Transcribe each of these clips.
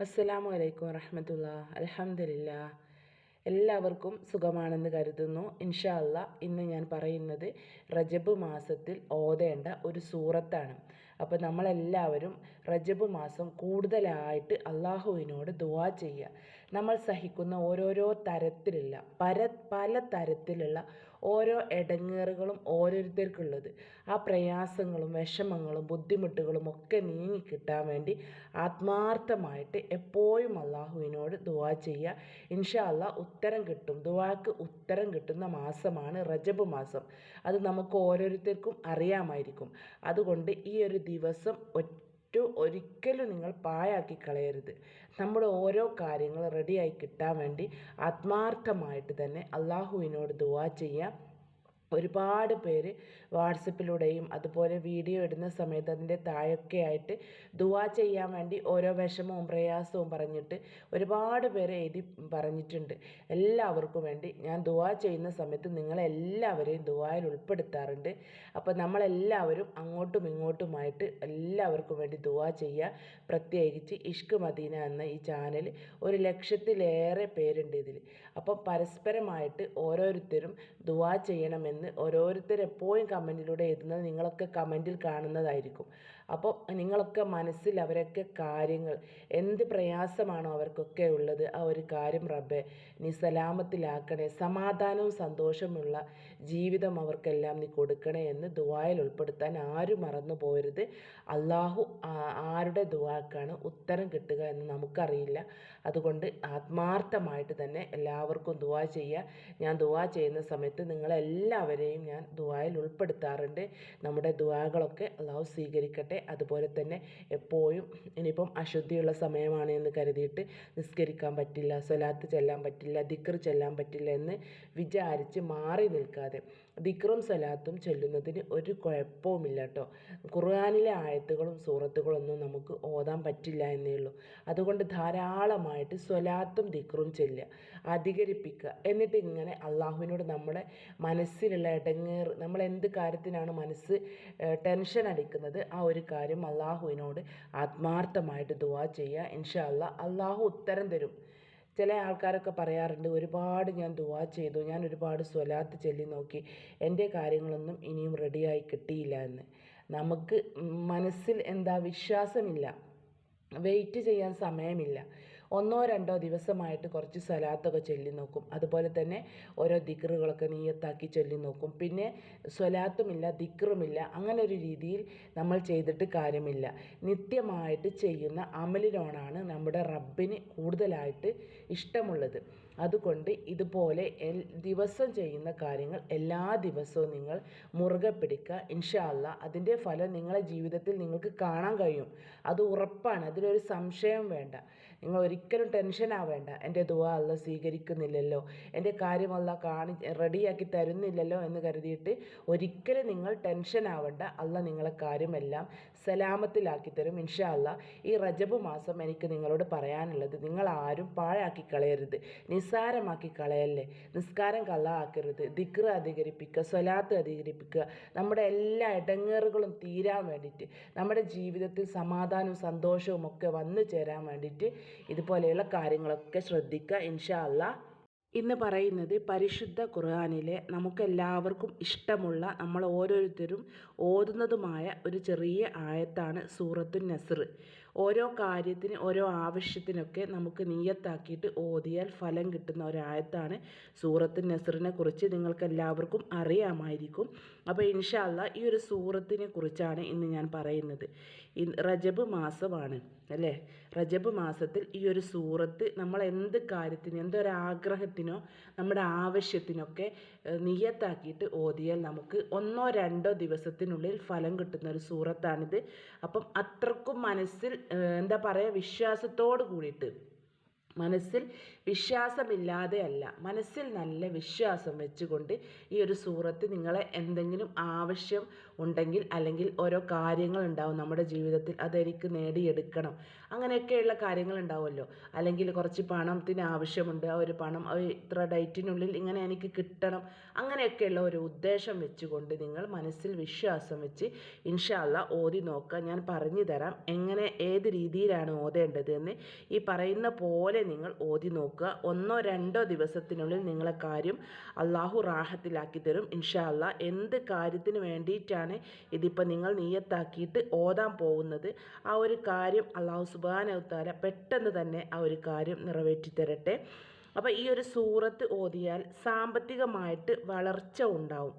അസ്സലാമു അലൈക്കും വറഹമത്തുള്ള അലഹമില്ല എല്ലാവർക്കും സുഖമാണെന്ന് കരുതുന്നു. ഇൻഷാ അല്ല ഇന്ന് ഞാൻ പറയുന്നത് റജബ് മാസത്തിൽ ഓതേണ്ട ഒരു സൂറത്താണ്. അപ്പോൾ നമ്മളെല്ലാവരും റജബ് മാസം കൂടുതലായിട്ട് അള്ളാഹുവിനോട് ദുവാ ചെയ്യുക. നമ്മൾ സഹിക്കുന്ന ഓരോരോ തരത്തിലുള്ള പര പല തരത്തിലുള്ള ഓരോ ഇടങ്ങേറുകളും ഓരോരുത്തർക്കുള്ളത്. ആ പ്രയാസങ്ങളും വിഷമങ്ങളും ബുദ്ധിമുട്ടുകളും ഒക്കെ നീങ്ങി കിട്ടാൻ വേണ്ടി ആത്മാർത്ഥമായിട്ട് എപ്പോഴും അള്ളാഹുവിനോട് ദുവാ ചെയ്യുക ഇൻഷാ ഉത്തരം കിട്ടും. ദുവാക്ക് ഉത്തരം കിട്ടുന്ന മാസമാണ് റജബ് മാസം. അത് നമുക്ക് ഓരോരുത്തർക്കും അറിയാമായിരിക്കും. അതുകൊണ്ട് ഈ ഒരു ദിവസം ഒറ്റ ഒരിക്കലും നിങ്ങൾ പാഴാക്കി കളയരുത്. നമ്മുടെ ഓരോ കാര്യങ്ങൾ റെഡിയായി കിട്ടാൻ വേണ്ടി ആത്മാർത്ഥമായിട്ട് തന്നെ അള്ളാഹുവിനോട് ദുവാ ചെയ്യാം. ഒരുപാട് പേര് വാട്സപ്പിലൂടെയും അതുപോലെ വീഡിയോ ഇടുന്ന സമയത്ത് അതിന്റെ താഴൊക്കെ ആയിട്ട് ദുവാ ചെയ്യാൻ വേണ്ടി ഓരോ വിഷമവും പ്രയാസവും പറഞ്ഞിട്ട് ഒരുപാട് പേര് എഴുതി പറഞ്ഞിട്ടുണ്ട്. എല്ലാവർക്കും വേണ്ടി ഞാൻ ദുവാ ചെയ്യുന്ന സമയത്ത് നിങ്ങളെല്ലാവരെയും ദുവായിൽ ഉൾപ്പെടുത്താറുണ്ട്. അപ്പോൾ നമ്മളെല്ലാവരും അങ്ങോട്ടും ഇങ്ങോട്ടുമായിട്ട് എല്ലാവർക്കും വേണ്ടി ദുവാ ചെയ്യുക. പ്രത്യേകിച്ച് ഇഷ്ക് മദീന എന്ന ഈ ചാനൽ ഒരു ലക്ഷത്തിലേറെ പേരുണ്ട് ഇതിൽ. അപ്പോൾ പരസ്പരമായിട്ട് ഓരോരുത്തരും ദുവാ ചെയ്യണമെന്ന് എന്ന് ഓരോരുത്തർ എപ്പോഴും കമന്റിലൂടെ എഴുതുന്നത് നിങ്ങളൊക്കെ കമന്റിൽ കാണുന്നതായിരിക്കും. അപ്പോൾ നിങ്ങളൊക്കെ മനസ്സിൽ അവരൊക്കെ കാര്യങ്ങൾ എന്ത് പ്രയാസമാണോ അവർക്കൊക്കെ ഉള്ളത് ആ ഒരു കാര്യം റബ്ബെ നീ സലാമത്തിലാക്കണേ സമാധാനവും സന്തോഷമുള്ള ജീവിതം അവർക്കെല്ലാം നീ കൊടുക്കണേ എന്ന് ദുവായിൽ ഉൾപ്പെടുത്താൻ ആരും മറന്നു പോരുത് അള്ളാഹു ആരുടെ ദുവാക്കാണ് ഉത്തരം കിട്ടുക എന്ന് നമുക്കറിയില്ല. അതുകൊണ്ട് ആത്മാർത്ഥമായിട്ട് തന്നെ എല്ലാവർക്കും ദുവാ ചെയ്യുക ഞാൻ ദുവാ ചെയ്യുന്ന സമയത്ത് നിങ്ങളെല്ലാവരെയും ഞാൻ ദുവായിൽ ഉൾപ്പെടുത്താറുണ്ട്. നമ്മുടെ ദുവാകളൊക്കെ അള്ളാഹു സ്വീകരിക്കട്ടെ. അതുപോലെ തന്നെ എപ്പോഴും ഇനിയിപ്പം അശുദ്ധിയുള്ള സമയമാണ് എന്ന് കരുതിയിട്ട് നിസ്കരിക്കാൻ പറ്റില്ല സ്വലാത്ത് ചെല്ലാൻ പറ്റില്ല ദിക്ർ ചെല്ലാൻ പറ്റില്ല എന്ന് വിചാരിച്ച് മാറി നിൽക്കാതെ. ദിക്റും സലാത്തും ചൊല്ലുന്നതിന് ഒരു കുഴപ്പവുമില്ല കേട്ടോ. ഖുർആാനിലെ ആയത്തുകളും സൂറത്തുകളൊന്നും നമുക്ക് ഓതാൻ പറ്റില്ല എന്നേ ഉള്ളൂ. അതുകൊണ്ട് ധാരാളമായിട്ട് സ്വലാത്തും ദിക്റും ചെല്ലുക അധികരിപ്പിക്കുക. എന്നിട്ട് ഇങ്ങനെ അള്ളാഹുവിനോട് നമ്മുടെ മനസ്സിലുള്ള ഇടങ്ങേർ നമ്മൾ എന്ത് കാര്യത്തിനാണ് മനസ്സ് ടെൻഷൻ അടിക്കുന്നത് ആ ഒരു കാര്യം അള്ളാഹുവിനോട് ആത്മാർത്ഥമായിട്ട് ദുവാ ചെയ്യുക. ഇൻഷാ അല്ലാ അള്ളാഹു ഉത്തരം തരും. ചില ആൾക്കാരൊക്കെ പറയാറുണ്ട് ഒരുപാട് ഞാൻ ദുവാ ചെയ്തു ഞാൻ ഒരുപാട് സ്വലാത്ത് ചൊല്ലി നോക്കി എന്റെ കാര്യങ്ങളൊന്നും ഇനിയും റെഡിയായി കിട്ടിയില്ല എന്ന്. നമുക്ക് മനസ്സിൽ എന്താ വിശ്വാസമില്ല വെയിറ്റ് ചെയ്യാൻ സമയമില്ല. ഒന്നോ രണ്ടോ ദിവസമായിട്ട് കുറച്ച് സ്വലാത്തൊക്കെ ചൊല്ലി നോക്കും. അതുപോലെ തന്നെ ഓരോ ദിക്റുകളൊക്കെ നീയത്താക്കി ചൊല്ലി നോക്കും. പിന്നെ സ്വലാത്തുമില്ല ദിക്റുമില്ല അങ്ങനെ ഒരു രീതിയിൽ നമ്മൾ ചെയ്തിട്ട് കാര്യമില്ല. നിത്യമായിട്ട് ചെയ്യുന്ന അമലിനോടാണ് നമ്മുടെ റബ്ബിന് കൂടുതലായിട്ട് ഇഷ്ടമുള്ളത്. അതുകൊണ്ട് ഇതുപോലെ എൽ ദിവസം ചെയ്യുന്ന കാര്യങ്ങൾ എല്ലാ ദിവസവും നിങ്ങൾ മുറുകെ പിടിക്കുക. ഇൻഷാ അല്ല അതിന്റെ ഫലം നിങ്ങളെ ജീവിതത്തിൽ നിങ്ങൾക്ക് കാണാൻ കഴിയും. അത് ഉറപ്പാണ് അതിലൊരു സംശയം വേണ്ട. നിങ്ങൾ ഒരിക്കലും ടെൻഷൻ ആവേണ്ട. എന്റെ ദുവ അല്ല സ്വീകരിക്കുന്നില്ലല്ലോ. എന്റെ കാര്യം അല്ല കാണി റെഡിയാക്കി തരുന്നില്ലല്ലോ എന്ന് കരുതിയിട്ട് ഒരിക്കലും നിങ്ങൾ ടെൻഷൻ ആവേണ്ട. അല്ല നിങ്ങളെ കാര്യമെല്ലാം സലാമത്തിലാക്കി തരും. ഇൻഷാ അല്ല ഈ റജബ് മാസം എനിക്ക് നിങ്ങളോട് പറയാനുള്ളത് നിങ്ങൾ ആരും പാഴാക്കി കളയരുത്. നിസ്സാരമാക്കി കളയല്ലേ? നിസ്കാരം കള്ളാക്കരുത്. ദിക്ർ അധികരിപ്പിക്കുക. സ്വലാത്ത് അധികരിപ്പിക്കുക. നമ്മുടെ എല്ലാ ഇടങ്ങേറുകളും തീരാൻ വേണ്ടിയിട്ട് നമ്മുടെ ജീവിതത്തിൽ സമാധാനവും സന്തോഷവും ഒക്കെ വന്നു ചേരാൻ വേണ്ടിയിട്ട് ഇതുപോലെയുള്ള കാര്യങ്ങളൊക്കെ ശ്രദ്ധിക്കുക. ഇൻഷാ അല്ലാ ഇന്ന് പറയുന്നത് പരിശുദ്ധ ഖുർആാനിലെ നമുക്കെല്ലാവർക്കും ഇഷ്ടമുള്ള നമ്മൾ ഓരോരുത്തരും ഓതുന്നതുമായ ഒരു ചെറിയ ആയത്താണ് സൂറത്തു നസർ. ഓരോ കാര്യത്തിന് ഓരോ ആവശ്യത്തിനൊക്കെ നമുക്ക് നീയത്താക്കിയിട്ട് ഓതിയാൽ ഫലം കിട്ടുന്ന ഒരായത്താണ് സൂറത്ത് നസറിനെ കുറിച്ച് നിങ്ങൾക്ക് എല്ലാവർക്കും അറിയാമായിരിക്കും അപ്പോൾ ഇൻഷാല്ല ഈ ഒരു സൂറത്തിനെ കുറിച്ചാണ് ഇന്ന് ഞാൻ പറയുന്നത്. റജബ് മാസമാണ് അല്ലേ? റജബ് മാസത്തിൽ ഈ ഒരു സൂറത്ത് നമ്മൾ എന്ത് കാര്യത്തിന് എന്തൊരാഗ്രഹത്തിനോ നമ്മുടെ ആവശ്യത്തിനൊക്കെ നിയത്താക്കിയിട്ട് ഓതിയാൽ നമുക്ക് ഒന്നോ രണ്ടോ ദിവസത്തിനുള്ളിൽ ഫലം കിട്ടുന്ന ഒരു സൂറത്താണിത്. അപ്പം അത്രക്കും മനസ്സിൽ എന്താ പറയുക വിശ്വാസത്തോട് കൂടിയിട്ട് മനസ്സിൽ വിശ്വാസമില്ലാതെ അല്ല മനസ്സിൽ നല്ല വിശ്വാസം വെച്ചുകൊണ്ട് ഈ ഒരു സൂറത്ത് നിങ്ങളെ എന്തെങ്കിലും ആവശ്യം ഉണ്ടെങ്കിൽ അല്ലെങ്കിൽ ഓരോ കാര്യങ്ങൾ ഉണ്ടാവും നമ്മുടെ ജീവിതത്തിൽ അതെനിക്ക് നേടിയെടുക്കണം. അങ്ങനെയൊക്കെയുള്ള കാര്യങ്ങൾ ഉണ്ടാവുമല്ലോ. അല്ലെങ്കിൽ കുറച്ച് പണത്തിന് ആവശ്യമുണ്ട് ആ ഒരു പണം ഇത്ര ഡേറ്റിനുള്ളിൽ ഇങ്ങനെ എനിക്ക് കിട്ടണം. അങ്ങനെയൊക്കെയുള്ള ഒരു ഉദ്ദേശം വെച്ചുകൊണ്ട് നിങ്ങൾ മനസ്സിൽ വിശ്വാസം വെച്ച് ഇൻഷാല്ല ഓതി നോക്കുക. ഞാൻ പറഞ്ഞു തരാം എങ്ങനെ ഏത് രീതിയിലാണ് ഓതേണ്ടത് എന്ന് ഈ പറയുന്ന പോലെ നിങ്ങൾ ഓതി നോക്കുക. ഒന്നോ രണ്ടോ ദിവസത്തിനുള്ളിൽ നിങ്ങളെ കാര്യം അള്ളാഹു റാഹത്തിലാക്കി തരും. ഇൻഷാ അല്ല എന്ത് കാര്യത്തിന് വേണ്ടിയിട്ടാണ് ഇതിപ്പോൾ നിങ്ങൾ നീയത്താക്കിയിട്ട് ഓതാൻ പോകുന്നത്? ആ ഒരു കാര്യം അള്ളാഹു സുബാനവത്താല പെട്ടെന്ന് തന്നെ ആ ഒരു കാര്യം നിറവേറ്റി തരട്ടെ. അപ്പോൾ ഈ ഒരു സൂറത്ത് ഓതിയാൽ സാമ്പത്തികമായിട്ട് വളർച്ച ഉണ്ടാവും.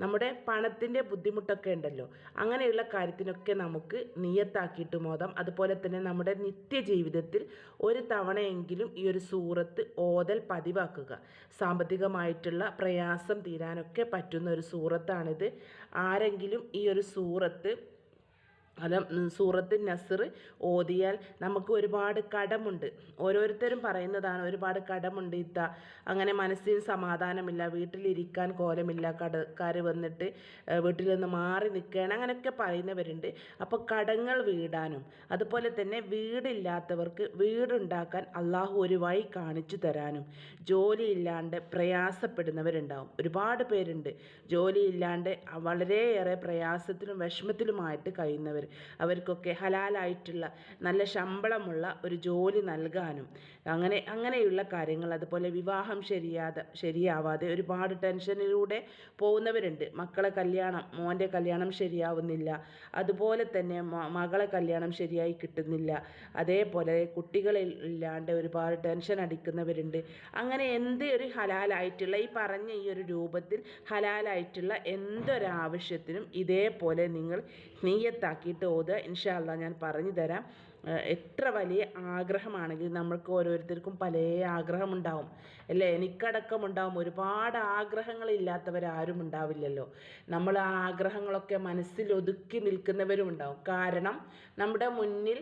നമ്മുടെ പണത്തിന്റെ ബുദ്ധിമുട്ടൊക്കെ ഉണ്ടല്ലോ. അങ്ങനെയുള്ള കാര്യത്തിനൊക്കെ നമുക്ക് നിയത്താക്കിയിട്ട് മോദം. അതുപോലെ തന്നെ നമ്മുടെ നിത്യജീവിതത്തിൽ ഒരു തവണയെങ്കിലും ഈ ഒരു സൂറത്ത് ഓതൽ പതിവാക്കുക. സാമ്പത്തികമായിട്ടുള്ള പ്രയാസം തീരാനൊക്കെ പറ്റുന്ന ഒരു സൂറത്താണിത്. ആരെങ്കിലും ഈ ഒരു സൂറത്ത് അത് സൂറത്ത് നസർ ഓതിയാൽ നമുക്ക് ഒരുപാട് കടമുണ്ട്. ഓരോരുത്തരും പറയുന്നതാണ് ഒരുപാട് കടമുണ്ട് ഇത്ത അങ്ങനെ മനസ്സിന് സമാധാനമില്ല വീട്ടിലിരിക്കാൻ കോലമില്ല കടക്കാർ വന്നിട്ട് വീട്ടിൽ നിന്ന് മാറി നിൽക്കുകയാണ് അങ്ങനെയൊക്കെ പറയുന്നവരുണ്ട്. അപ്പോൾ കടങ്ങൾ വീടാനും അതുപോലെ തന്നെ വീടില്ലാത്തവർക്ക് വീടുണ്ടാക്കാൻ അള്ളാഹു ഒരു വഴി കാണിച്ചു തരാനും ജോലിയില്ലാണ്ട് പ്രയാസപ്പെടുന്നവരുണ്ടാവും. ഒരുപാട് പേരുണ്ട്. ജോലിയില്ലാണ്ട് വളരെയേറെ പ്രയാസത്തിലും വിഷമത്തിലുമായിട്ട് കഴിയുന്നവർ അവർക്കൊക്കെ ഹലാലായിട്ടുള്ള നല്ല ശമ്പളമുള്ള ഒരു ജോലി നൽകാനും അങ്ങനെ അങ്ങനെയുള്ള കാര്യങ്ങൾ. അതുപോലെ വിവാഹം ശരിയാതെ ശരിയാവാതെ ഒരുപാട് ടെൻഷനിലൂടെ പോകുന്നവരുണ്ട്. മക്കളെ കല്യാണം മോന്റെ കല്യാണം ശരിയാവുന്നില്ല. അതുപോലെ തന്നെ മകളെ കല്യാണം ശരിയായി കിട്ടുന്നില്ല. അതേപോലെ കുട്ടികളില്ലാണ്ട് ഒരുപാട് ടെൻഷൻ അടിക്കുന്നവരുണ്ട്. അങ്ങനെ എന്ത് ഒരു ഹലാലായിട്ടുള്ള ഈ പറഞ്ഞ ഈ ഒരു രൂപത്തിൽ ഹലാലായിട്ടുള്ള എന്തൊരാവശ്യത്തിനും ഇതേപോലെ നിങ്ങൾ നീയത്താക്കി ആയിട്ട് ഓതുക ഇൻഷാല്ല ഞാൻ പറഞ്ഞു തരാം. എത്ര വലിയ ആഗ്രഹമാണെങ്കിലും നമ്മൾക്ക് ഓരോരുത്തർക്കും പല ആഗ്രഹമുണ്ടാവും. അല്ലേ? എനിക്കടക്കം ഉണ്ടാവും ഒരുപാട് ആഗ്രഹങ്ങളില്ലാത്തവരാരും ഉണ്ടാവില്ലല്ലോ. നമ്മൾ ആ ആഗ്രഹങ്ങളൊക്കെ മനസ്സിൽ ഒതുക്കി നിൽക്കുന്നവരും ഉണ്ടാവും കാരണം നമ്മുടെ മുന്നിൽ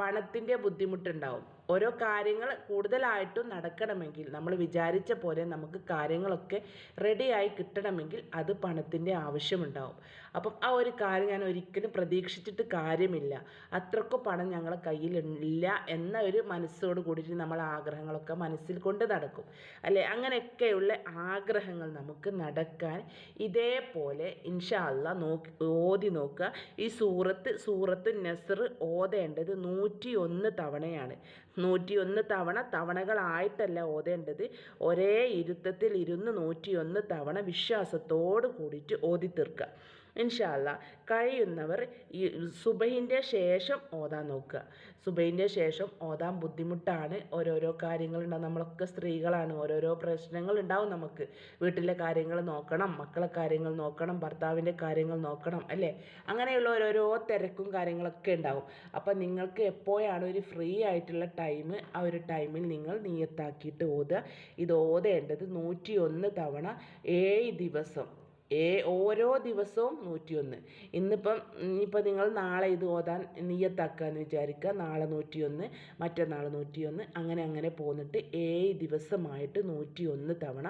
പണത്തിന്റെ ബുദ്ധിമുട്ടുണ്ടാവും. ഓരോ കാര്യങ്ങൾ കൂടുതലായിട്ടും നടക്കണമെങ്കിൽ നമ്മൾ വിചാരിച്ച പോലെ നമുക്ക് കാര്യങ്ങളൊക്കെ റെഡിയായി കിട്ടണമെങ്കിൽ അത് പണത്തിന്റെ ആവശ്യമുണ്ടാവും. അപ്പം ആ ഒരു കാര്യം ഞാൻ ഒരിക്കലും പ്രതീക്ഷിച്ചിട്ട് കാര്യമില്ല. അത്രക്കും പണം ഞങ്ങളെ കയ്യിലില്ല എന്ന ഒരു മനസ്സോട് കൂടിയിട്ട് നമ്മൾ ആഗ്രഹങ്ങളൊക്കെ മനസ്സിൽ കൊണ്ട് നടക്കും. അല്ലേ? അങ്ങനെയൊക്കെയുള്ള ആഗ്രഹങ്ങൾ നമുക്ക് നടക്കാൻ ഇതേപോലെ ഇൻഷാ അല്ല നോക്കി ഓതി നോക്കുക. ഈ സൂറത്ത് സൂറത്ത് നെസർ ഓതേണ്ടത് നൂറ്റി ഒന്ന് തവണയാണ്. നൂറ്റിയൊന്ന് തവണ തവണകളായിട്ടല്ല ഓതേണ്ടത്. ഒരേ ഇരുത്തത്തിൽ ഇരുന്ന് നൂറ്റിയൊന്ന് തവണ വിശ്വാസത്തോട് കൂടിയിട്ട് ഓതി തീർക്കുക ഇൻഷാല്ല കഴിയുന്നവർ ഈ സുബഹിന്റെ ശേഷം ഓതാൻ നോക്കുക. സുബഹിന്റെ ശേഷം ഓതാൻ ബുദ്ധിമുട്ടാണ്. ഓരോരോ കാര്യങ്ങളുണ്ടാവും നമ്മളൊക്കെ സ്ത്രീകളാണ്. ഓരോരോ പ്രശ്നങ്ങൾ ഉണ്ടാവും നമുക്ക്. വീട്ടിലെ കാര്യങ്ങൾ നോക്കണം മക്കളെ കാര്യങ്ങൾ നോക്കണം ഭർത്താവിന്റെ കാര്യങ്ങൾ നോക്കണം അല്ലേ? അങ്ങനെയുള്ള ഓരോരോ തിരക്കും കാര്യങ്ങളൊക്കെ ഉണ്ടാവും. അപ്പം നിങ്ങൾക്ക് എപ്പോഴാണ് ഒരു ഫ്രീ ആയിട്ടുള്ള ടൈം ആ ഒരു ടൈമിൽ നിങ്ങൾ നീയത്താക്കിയിട്ട് ഓതുക. ഇത് ഓതേണ്ടത് നൂറ്റിയൊന്ന് തവണ ഏഴ് ദിവസം. ഏ ഓരോ ദിവസവും നൂറ്റിയൊന്ന്. ഇന്നിപ്പം ഇനിയിപ്പോൾ നിങ്ങൾ നാളെ ഇത് ഓതാൻ നീയത്താക്കാന്ന് വിചാരിക്കുക നാളെ നൂറ്റിയൊന്ന് മറ്റന്നാൾ നൂറ്റിയൊന്ന് അങ്ങനെ അങ്ങനെ പോന്നിട്ട് ഏഴ് ദിവസമായിട്ട് നൂറ്റിയൊന്ന് തവണ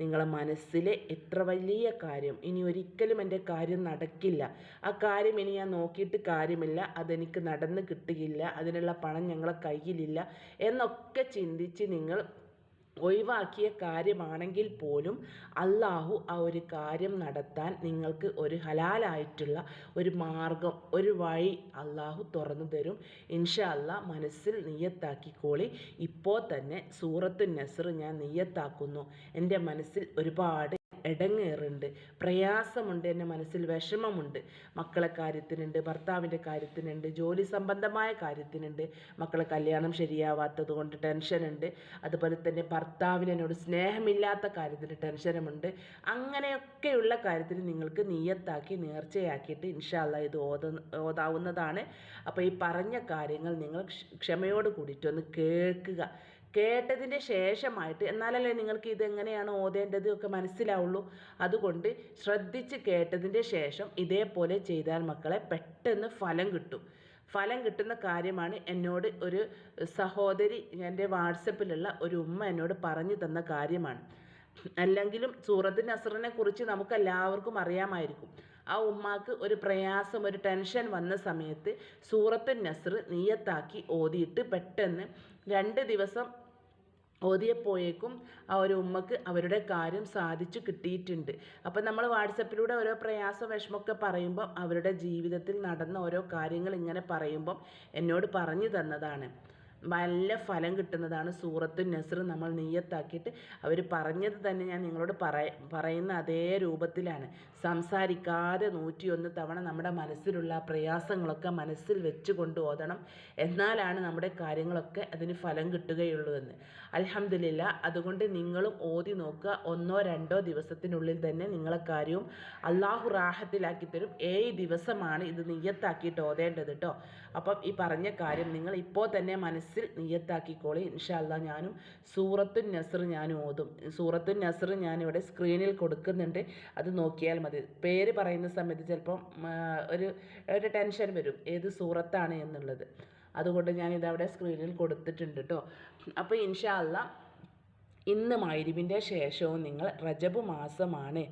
നിങ്ങളെ മനസ്സിലെ എത്ര വലിയ കാര്യം ഇനി ഒരിക്കലും എന്റെ കാര്യം നടക്കില്ല. ആ കാര്യം ഇനി ഞാൻ നോക്കിയിട്ട് കാര്യമില്ല. അതെനിക്ക് നടന്ന് കിട്ടുകയില്ല. അതിനുള്ള പണം ഞങ്ങളെ കയ്യിലില്ല. എന്നൊക്കെ ചിന്തിച്ച് നിങ്ങൾ ഒഴിവാക്കിയ കാര്യമാണെങ്കിൽ പോലും അള്ളാഹു ആ ഒരു കാര്യം നടത്താൻ നിങ്ങൾക്ക് ഒരു ഹലാലായിട്ടുള്ള ഒരു മാർഗം ഒരു വഴി അള്ളാഹു തുറന്നു തരും. ഇൻഷാ അല്ലാ മനസ്സിൽ നീയത്താക്കിക്കോളി ഇപ്പോൾ തന്നെ സൂറത്തു നസർ ഞാൻ നീയത്താക്കുന്നു എന്റെ മനസ്സിൽ ഒരുപാട് ഇടങ്ങേറുണ്ട്. പ്രയാസമുണ്ട് എന്റെ മനസ്സിൽ വിഷമമുണ്ട്. മക്കളെ കാര്യത്തിനുണ്ട് ഭർത്താവിന്റെ കാര്യത്തിനുണ്ട് ജോലി സംബന്ധമായ കാര്യത്തിനുണ്ട്. മക്കളെ കല്യാണം ശരിയാവാത്തത് കൊണ്ട് ടെൻഷനുണ്ട്. അതുപോലെ തന്നെ ഭർത്താവിന് എന്നോട് സ്നേഹമില്ലാത്ത കാര്യത്തിൽ ടെൻഷനുമുണ്ട്. അങ്ങനെയൊക്കെയുള്ള കാര്യത്തിൽ നിങ്ങൾക്ക് നീയത്താക്കി നേർച്ചയാക്കിയിട്ട് ഇൻഷാല്ല ഇത് ഓത ഓതാവുന്നതാണ്. അപ്പോൾ ഈ പറഞ്ഞ കാര്യങ്ങൾ നിങ്ങൾ ക്ഷമയോട് കൂടിയിട്ടൊന്ന് കേൾക്കുക. കേട്ടതിന്റെ ശേഷമായിട്ട് എന്നാലല്ലേ നിങ്ങൾക്ക് ഇതെങ്ങനെയാണ് ഓതേണ്ടത് ഒക്കെ മനസ്സിലാവുള്ളൂ. അതുകൊണ്ട് ശ്രദ്ധിച്ച് കേട്ടതിന്റെ ശേഷം ഇതേപോലെ ചെയ്താൽ മക്കളെ പെട്ടെന്ന് ഫലം കിട്ടും. ഫലം കിട്ടുന്ന കാര്യമാണ് എന്നോട് ഒരു സഹോദരി എന്റെ വാട്സപ്പിലുള്ള ഒരു ഉമ്മ എന്നോട് പറഞ്ഞു തന്ന കാര്യമാണ്. അല്ലെങ്കിലും സൂറത്ത് നസറിനെ കുറിച്ച് നമുക്ക് എല്ലാവർക്കും അറിയാമായിരിക്കും. ആ ഉമ്മാക്ക് ഒരു പ്രയാസം ഒരു ടെൻഷൻ വന്ന സമയത്ത് സൂറത്ത് നസർ നീയത്താക്കി ഓതിയിട്ട് പെട്ടെന്ന് രണ്ട് ദിവസം ഓതിയപ്പോയേക്കും ആ ഒരു ഉമ്മക്ക് അവരുടെ കാര്യം സാധിച്ചു കിട്ടിയിട്ടുണ്ട്. അപ്പം നമ്മൾ വാട്സപ്പിലൂടെ ഓരോ പ്രയാസ വിഷമമൊക്കെ പറയുമ്പം അവരുടെ ജീവിതത്തിൽ നടന്ന ഓരോ കാര്യങ്ങൾ ഇങ്ങനെ പറയുമ്പം എന്നോട് പറഞ്ഞു തന്നതാണ്. നല്ല ഫലം കിട്ടുന്നതാണ് സൂറത്തു നസ്ർ നമ്മൾ നെയ്യത്താക്കിയിട്ട് അവർ പറഞ്ഞത് തന്നെ ഞാൻ നിങ്ങളോട് പറയ പറയുന്ന അതേ രൂപത്തിലാണ്. സംസാരിക്കാതെ നൂറ്റിയൊന്ന് തവണ നമ്മുടെ മനസ്സിലുള്ള പ്രയാസങ്ങളൊക്കെ മനസ്സിൽ വെച്ച് കൊണ്ട് ഓതണം. എന്നാലാണ് നമ്മുടെ കാര്യങ്ങളൊക്കെ അതിന് ഫലം കിട്ടുകയുള്ളൂ എന്ന്. അലഹമില്ല അതുകൊണ്ട് നിങ്ങളും ഓതി നോക്കുക. ഒന്നോ രണ്ടോ ദിവസത്തിനുള്ളിൽ തന്നെ നിങ്ങളെ കാര്യവും അള്ളാഹു റാഹത്തിലാക്കി തരും. ഏഴ് ദിവസമാണ് ഇത് നെയ്യത്താക്കിയിട്ട് ഓതേണ്ടത് കേട്ടോ അപ്പം ഈ പറഞ്ഞ കാര്യം നിങ്ങൾ ഇപ്പോൾ തന്നെ മനസ്സിൽ നിയത്താക്കിക്കോളി. ഇൻഷാല്ല ഞാനും സൂറത്തു നസർ ഞാൻ ഓതും. സൂറത്തു നസർ ഞാനിവിടെ സ്ക്രീനിൽ കൊടുക്കുന്നുണ്ട്. അത് നോക്കിയാൽ മതി. പേര് പറയുന്ന സമയത്ത് ചിലപ്പം ഒരു ഒരു ടെൻഷൻ വരും. ഏത് സൂറത്താണ് എന്നുള്ളത്. അതുകൊണ്ട് ഞാനിതവിടെ സ്ക്രീനിൽ കൊടുത്തിട്ടുണ്ട് കേട്ടോ അപ്പോൾ ഇൻഷാല്ല ഇന്ന് മൈരിവിന്റെ ശേഷവും നിങ്ങൾ റജബ് മാസമാണ്.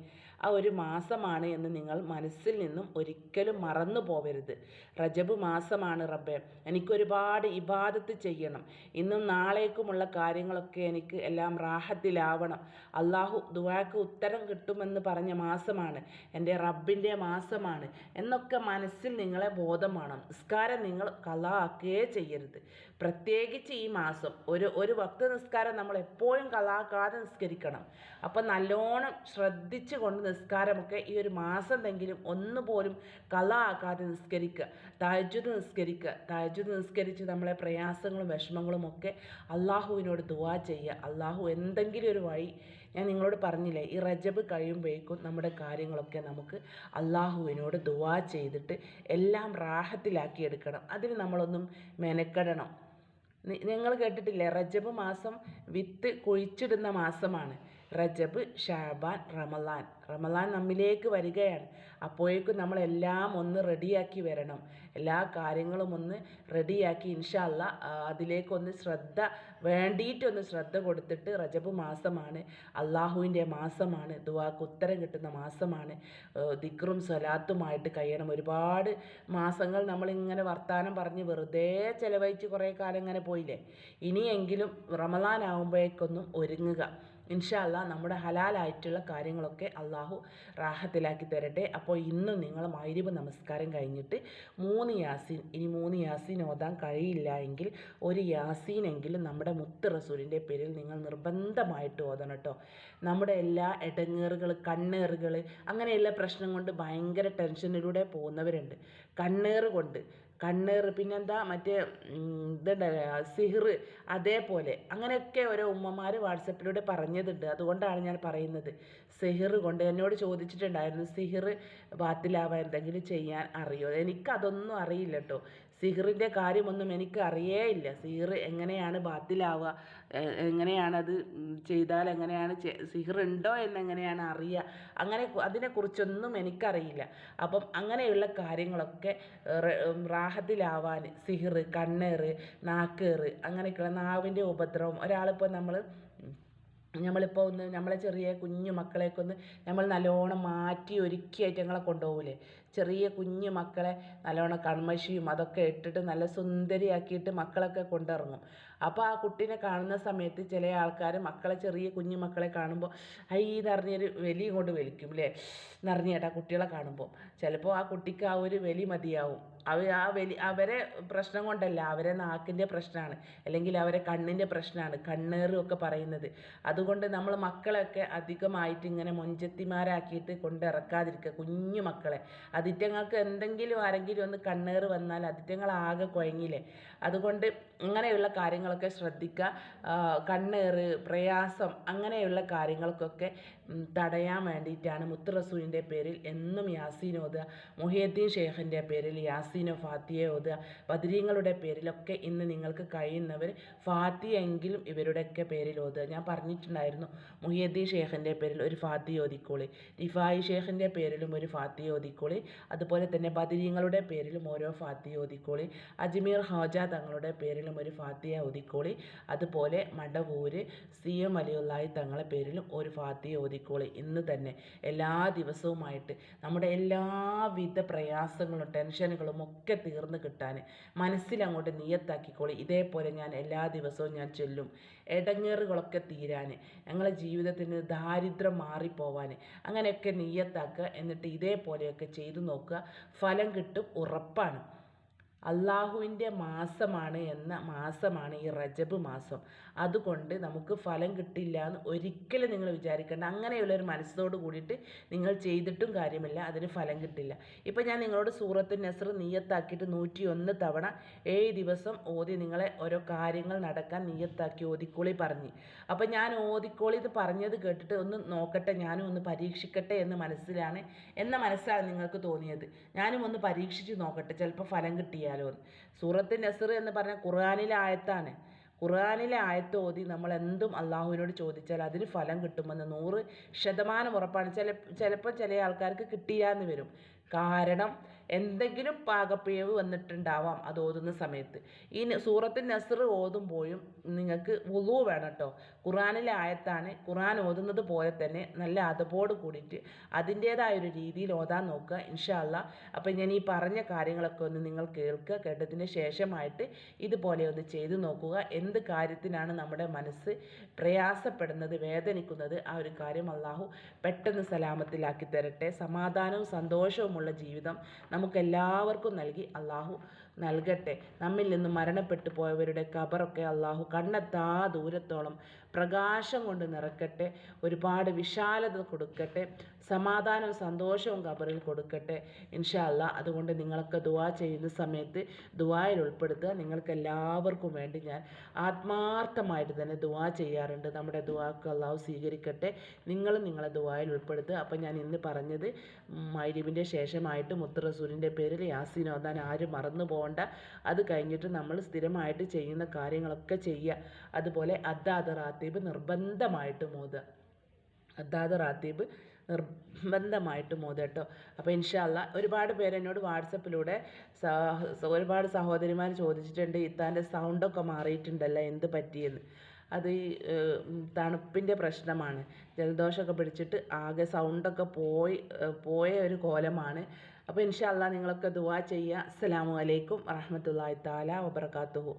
ആ ഒരു മാസമാണ് എന്ന് നിങ്ങൾ മനസ്സിൽ നിന്നും ഒരിക്കലും മറന്നു പോവരുത്. റജബ് മാസമാണ് റബ്ബെ. എനിക്കൊരുപാട് ഇബാദത്ത് ചെയ്യണം. ഇന്നും നാളേക്കുമുള്ള കാര്യങ്ങളൊക്കെ എനിക്ക് എല്ലാം റാഹത്തിലാവണം. അള്ളാഹു ദുവാക്ക് ഉത്തരം കിട്ടുമെന്ന് പറഞ്ഞ മാസമാണ്. എന്റെ റബ്ബിന്റെ മാസമാണ്. എന്നൊക്കെ മനസ്സിൽ നിങ്ങളെ ബോധം വേണം. നിസ്കാരം നിങ്ങൾ കലാക്കുകയേ ചെയ്യരുത്. പ്രത്യേകിച്ച് ഈ മാസം ഒരു ഒരു ഭക്ത നിസ്കാരം നമ്മൾ എപ്പോഴും കലാക്കാതെ നിസ്കരിക്കണം. അപ്പം നല്ലോണം ശ്രദ്ധിച്ചു കൊണ്ട് നിസ്കാരമൊക്കെ ഈ ഒരു മാസം തെങ്കിലും ഒന്നുപോലും കല ആക്കാതെ നിസ്കരിക്കുക താജ്ജുദ് നിസ്കരിക്കുക താജ്ജുദ് നിസ്കരിച്ച് നമ്മളെ പ്രയാസങ്ങളും വിഷമങ്ങളും ഒക്കെ അള്ളാഹുവിനോട് ദുവാ ചെയ്യുക. അള്ളാഹു എന്തെങ്കിലും ഒരു വഴി ഞാൻ നിങ്ങളോട് പറഞ്ഞില്ലേ ഈ റജബ് കഴിയുമ്പോഴേക്കും നമ്മുടെ കാര്യങ്ങളൊക്കെ നമുക്ക് അള്ളാഹുവിനോട് ദുവാ ചെയ്തിട്ട് എല്ലാം റാഹത്തിലാക്കി എടുക്കണം. അതിന് നമ്മളൊന്നും മെനക്കെടണം. നിങ്ങൾ കേട്ടിട്ടില്ലേ റജബ് മാസം വിത്ത് കുഴിച്ചിടുന്ന മാസമാണ്. റജബ് ഷാബാൻ റമലാൻ. റമലാൻ നമ്മിലേക്ക് വരികയാണ്. അപ്പോഴേക്കും നമ്മളെല്ലാം ഒന്ന് റെഡിയാക്കി വരണം. എല്ലാ കാര്യങ്ങളും ഒന്ന് റെഡിയാക്കി ഇൻഷാല്ല അതിലേക്കൊന്ന് ശ്രദ്ധ വേണ്ടിയിട്ടൊന്ന് ശ്രദ്ധ കൊടുത്തിട്ട് റജബ് മാസമാണ്. അള്ളാഹുവിന്റെ മാസമാണ്. ദുവാക്ക് ഉത്തരം കിട്ടുന്ന മാസമാണ്. ദിക്റും സ്വലാത്തുമായിട്ട് കഴിയണം. ഒരുപാട് മാസങ്ങൾ നമ്മളിങ്ങനെ വർത്തമാനം പറഞ്ഞ് വെറുതെ ചിലവഴിച്ച് കുറേ കാലം ഇങ്ങനെ പോയില്ലേ? ഇനിയെങ്കിലും റമലാൻ ആകുമ്പോഴേക്കൊന്നും ഒരുങ്ങുക. ഇൻഷാല്ല നമ്മുടെ ഹലാലായിട്ടുള്ള കാര്യങ്ങളൊക്കെ അള്ളാഹു റാഹത്തിലാക്കി തരട്ടെ. അപ്പോൾ ഇന്ന് നിങ്ങൾ മൈരിബ് നമസ്കാരം കഴിഞ്ഞിട്ട് മൂന്ന് യാസീൻ ഇനി മൂന്ന് യാസീൻ ഓതാൻ കഴിയില്ല എങ്കിൽ ഒരു യാസീനെങ്കിലും നമ്മുടെ മുത്ത് റസൂലിന്റെ പേരിൽ നിങ്ങൾ നിർബന്ധമായിട്ട് ഓതണം കേട്ടോ. നമ്മുടെ എല്ലാ ഇടങ്ങേറുകൾ കണ്ണേറുകൾ അങ്ങനെയുള്ള പ്രശ്നം കൊണ്ട് ഭയങ്കര ടെൻഷനിലൂടെ പോകുന്നവരുണ്ട്. കണ്ണേറ് കൊണ്ട് കണ്ണീർ പിന്നെന്താ മറ്റേ ഇതുണ്ടല്ലോ സിഹിർ അതേപോലെ. അങ്ങനെയൊക്കെ ഓരോ ഉമ്മമാർ വാട്സപ്പിലൂടെ പറഞ്ഞതുണ്ട് അതുകൊണ്ടാണ് ഞാൻ പറയുന്നത്. സിഹിർ കൊണ്ട് എന്നോട് ചോദിച്ചിട്ടുണ്ടായിരുന്നു സിഹിർ ബാത്തിലാവാൻ എന്തെങ്കിലും ചെയ്യാൻ അറിയോ? എനിക്കതൊന്നും അറിയില്ല കേട്ടോ സിഹിറിന്റെ കാര്യമൊന്നും എനിക്ക് അറിയേയില്ല സിഹിർ എങ്ങനെയാണ് ബാത്തിലാവുക? എങ്ങനെയാണത് ചെയ്താൽ എങ്ങനെയാണ് സിഹിർ ഉണ്ടോ എന്നെങ്ങനെയാണ് അറിയുക? അങ്ങനെ അതിനെക്കുറിച്ചൊന്നും എനിക്കറിയില്ല. അപ്പം അങ്ങനെയുള്ള കാര്യങ്ങളൊക്കെ റാഹത്തിലാവാൻ സിഹിർ കണ്ണേറ് നാക്കേറ് അങ്ങനെയൊക്കെയുള്ള നാവിന്റെ ഉപദ്രവം ഒരാളിപ്പോൾ നമ്മൾ നമ്മളിപ്പോൾ ഒന്ന് നമ്മളെ ചെറിയ കുഞ്ഞു മക്കളെയൊക്കെ ഒന്ന് നമ്മൾ നല്ലോണം മാറ്റി ഒരുക്കി ഞങ്ങളെ കൊണ്ടുപോകില്ലേ ചെറിയ കുഞ്ഞു മക്കളെ നല്ലോണം കൺമഷിയും അതൊക്കെ ഇട്ടിട്ട് നല്ല സുന്ദരിയാക്കിയിട്ട് മക്കളൊക്കെ കൊണ്ടിറങ്ങും. അപ്പോൾ ആ കുട്ടീനെ കാണുന്ന സമയത്ത് ചില ആൾക്കാർ മക്കളെ ചെറിയ കുഞ്ഞു മക്കളെ കാണുമ്പോൾ ഐ നിറഞ്ഞൊരു വലി കൊണ്ട് വലിക്കും അല്ലേ നിറഞ്ഞേട്ടാ കുട്ടികളെ കാണുമ്പോൾ ചിലപ്പോൾ ആ കുട്ടിക്ക് ആ ഒരു വലി മതിയാവും. അവർ ആ വലി അവരെ പ്രശ്നം കൊണ്ടല്ല അവരെ നാക്കിന്റെ പ്രശ്നമാണ് അല്ലെങ്കിൽ അവരെ കണ്ണിന്റെ പ്രശ്നമാണ് കണ്ണേറും ഒക്കെ പറയുന്നത്. അതുകൊണ്ട് നമ്മൾ മക്കളെയൊക്കെ അധികമായിട്ട് ഇങ്ങനെ മൊഞ്ചത്തിമാരാക്കിയിട്ട് കൊണ്ടിറക്കാതിരിക്കുക കുഞ്ഞു മക്കളെ. അതിറ്റങ്ങൾക്ക് എന്തെങ്കിലും ആരെങ്കിലും ഒന്ന് കണ്ണേറ് വന്നാൽ അതിറ്റങ്ങൾ ആകെ കുഴങ്ങില്ലേ അതുകൊണ്ട് ഇങ്ങനെയുള്ള കാര്യങ്ങളൊക്കെ ശ്രദ്ധിക്കുക. കണ്ണേറ് പ്രയാസം അങ്ങനെയുള്ള കാര്യങ്ങൾക്കൊക്കെ തടയാൻ വേണ്ടിയിട്ടാണ് മുത്ത് റസൂലിന്റെ പേരിൽ എന്നും യാസീൻ ഓതുക. മുഹിയദ്ദീൻ ഷെയ്ഖിന്റെ പേരിൽ യാസീനോ ഫാത്തിയെ ഓതുക. ബദരീങ്ങളുടെ പേരിലൊക്കെ ഇന്ന് നിങ്ങൾക്ക് കഴിയുന്നവർ ഫാത്തിയെങ്കിലും ഇവരുടെയൊക്കെ പേരിൽ ഓതുക. ഞാൻ പറഞ്ഞിട്ടുണ്ടായിരുന്നു മുഹിയദ്ദീൻ ഷെയ്ഖിന്റെ പേരിൽ ഒരു ഫാത്തി ഓതിക്കോളി. റിഫായി ഷെയ്ഖിന്റെ പേരിലും ഒരു ഫാത്തി ഓതിക്കോളി. അതുപോലെ തന്നെ ബദരീങ്ങളുടെ പേരിലും ഓരോ ഫാത്തി ഓതിക്കോളി. അജ്മീർ ഹാജ തങ്ങളുടെ പേരിലും ഒരു ഫാത്തിയ ഓതിക്കോളി അതുപോലെ മടവൂര് സി എം അലിയുള്ളായി തങ്ങളുടെ പേരിലും ഒരു ഫാത്തിയ ഓതിക്കോളി ഇന്ന് തന്നെ എല്ലാ ദിവസവുമായിട്ട് നമ്മുടെ എല്ലാവിധ പ്രയാസങ്ങളും ടെൻഷനുകളും ഒക്കെ തീർന്നു കിട്ടാൻ മനസ്സിലങ്ങോട്ട് നിയത്താക്കിക്കോളി. ഇതേപോലെ ഞാൻ എല്ലാ ദിവസവും ഞാൻ ചൊല്ലും. ഇടങ്ങേറുകളൊക്കെ തീരാൻ ഞങ്ങളെ ജീവിതത്തിന് ദാരിദ്ര്യം മാറിപ്പോവാൻ അങ്ങനെയൊക്കെ നിയത്താക്കുക എന്നിട്ട് ഇതേപോലെയൊക്കെ ചെയ്തു നോക്കുക. ഫലം കിട്ടും ഉറപ്പാണ്. അള്ളാഹുവിന്റെ മാസമാണ് എന്ന മാസമാണ് ഈ റജബ് മാസം. അതുകൊണ്ട് നമുക്ക് ഫലം കിട്ടില്ല എന്ന് ഒരിക്കലും നിങ്ങൾ വിചാരിക്കേണ്ട. അങ്ങനെയുള്ള ഒരു മനസ്സോട് കൂടിയിട്ട് നിങ്ങൾ ചെയ്തിട്ടും കാര്യമില്ല അതിന് ഫലം കിട്ടില്ല. ഇപ്പം ഞാൻ നിങ്ങളോട് സൂറത്ത് നസർ നീയത്താക്കിയിട്ട് നൂറ്റി ഒന്ന് തവണ ഏഴ് ദിവസം ഓതി നിങ്ങളെ ഓരോ കാര്യങ്ങൾ നടക്കാൻ നീയത്താക്കി ഓതിക്കോളി പറഞ്ഞ്. അപ്പം ഞാൻ ഓതിക്കോളി ഇത് പറഞ്ഞത് കേട്ടിട്ട് ഒന്ന് നോക്കട്ടെ ഞാനും ഒന്ന് പരീക്ഷിക്കട്ടെ എന്ന് മനസ്സിലാണ് എന്ന മനസ്സാണ് നിങ്ങൾക്ക് തോന്നിയത്. ഞാനും ഒന്ന് പരീക്ഷിച്ച് നോക്കട്ടെ ചിലപ്പോൾ ഫലം കിട്ടിയാൽ. അറിയാലോ സൂറത്ത് നസർ എന്ന് പറഞ്ഞ ഖുർആാനിലെ ആയത്താണ്. ഖുർആാനിലെ ആയത്ത് ഓതി നമ്മൾ എന്തും അള്ളാഹുവിനോട് ചോദിച്ചാൽ അതിന് ഫലം കിട്ടുമെന്ന് നൂറ് ശതമാനം ഉറപ്പാണ്. ചില ചിലപ്പോൾ ചില ആൾക്കാർക്ക് കിട്ടിയാന്ന് വരും. കാരണം എന്തെങ്കിലും പാകപ്പിഴവ് വന്നിട്ടുണ്ടാവാം അത് ഓതുന്ന സമയത്ത്. ഈ സൂറത്ത് നസർ ഓതുമ്പോഴും നിങ്ങൾക്ക് വുളു വേണം കേട്ടോ ഖുറാനിലെ ആയത്താണ് ഖുറാൻ ഓതുന്നത് പോലെ തന്നെ നല്ല അതപോട് കൂടിയിട്ട് അതിന്റേതായ ഒരു രീതിയിൽ ഓതാൻ നോക്കുക ഇൻഷാല്ല അപ്പം ഞാൻ ഈ പറഞ്ഞ കാര്യങ്ങളൊക്കെ ഒന്ന് നിങ്ങൾ കേൾക്കുക കേട്ടതിന് ശേഷമായിട്ട് ഇതുപോലെ ഒന്ന് ചെയ്തു നോക്കുക. എന്ത് കാര്യത്തിനാണ് നമ്മുടെ മനസ്സ് പ്രയാസപ്പെടുന്നത് വേദനിക്കുന്നത് ആ ഒരു കാര്യം അള്ളാഹു പെട്ടെന്ന് സലാമത്തിലാക്കി തരട്ടെ. സമാധാനവും സന്തോഷവുമുള്ള ജീവിതം നമുക്കെല്ലാവർക്കും നൽകി അള്ളാഹു നൽകട്ടെ. നമ്മിൽ നിന്ന് മരണപ്പെട്ടു പോയവരുടെ ഖബറൊക്കെ അള്ളാഹു കണ്ണെത്താ ദൂരത്തോളം പ്രകാശം കൊണ്ട് നിറക്കട്ടെ ഒരുപാട് വിശാലത കൊടുക്കട്ടെ സമാധാനവും സന്തോഷവും ഖബറിൽ കൊടുക്കട്ടെ. ഇൻഷാ അല്ലാ അതുകൊണ്ട് നിങ്ങളൊക്കെ ദുവാ ചെയ്യുന്ന സമയത്ത് ദുവായിൽ ഉൾപ്പെടുത്തുക. നിങ്ങൾക്ക് എല്ലാവർക്കും വേണ്ടി ഞാൻ ആത്മാർത്ഥമായിട്ട് തന്നെ ദുവാ ചെയ്യാറുണ്ട്. നമ്മുടെ ദുവാക്ക് അള്ളാഹു സ്വീകരിക്കട്ടെ. നിങ്ങളും നിങ്ങളെ ദുവായിൽ ഉൾപ്പെടുത്തുക. അപ്പം ഞാൻ ഇന്ന് പറഞ്ഞത് മൈരിവിന്റെ ശേഷമായിട്ട് മുത്തറസൂരിന്റെ പേരിൽ യാസീൻ ഓതാൻ ആരും മറന്നു പോകണ്ട. അത് കഴിഞ്ഞിട്ട് നമ്മൾ സ്ഥിരമായിട്ട് ചെയ്യുന്ന കാര്യങ്ങളൊക്കെ ചെയ്യുക. അതുപോലെ അദ്ദാദ് റാത്തീബ് നിർബന്ധമായിട്ട് ഓതുക. അദ്ദാദ് റാത്തീബ് നിർബന്ധമായിട്ടും കേട്ടോ. അപ്പോൾ ഇൻഷാല്ല ഒരുപാട് പേര് എന്നോട് വാട്സപ്പിലൂടെ ഒരുപാട് സഹോദരിമാർ ചോദിച്ചിട്ടുണ്ട് ഇത്താന്റെ സൗണ്ടൊക്കെ മാറിയിട്ടുണ്ടല്ലോ എന്ത് പറ്റിയെന്ന്. അത് ഈ തണുപ്പിന്റെ പ്രശ്നമാണ്. ജലദോഷമൊക്കെ പിടിച്ചിട്ട് ആകെ സൗണ്ടൊക്കെ പോയി പോയ ഒരു കോലമാണ്. അപ്പോൾ ഇൻഷാല്ല നിങ്ങളൊക്കെ ദുവാ ചെയ്യുക. അസ്സലാമു അലൈക്കും വറഹമത്തല്ലാഹി താല വബർക്കാത്തുഹു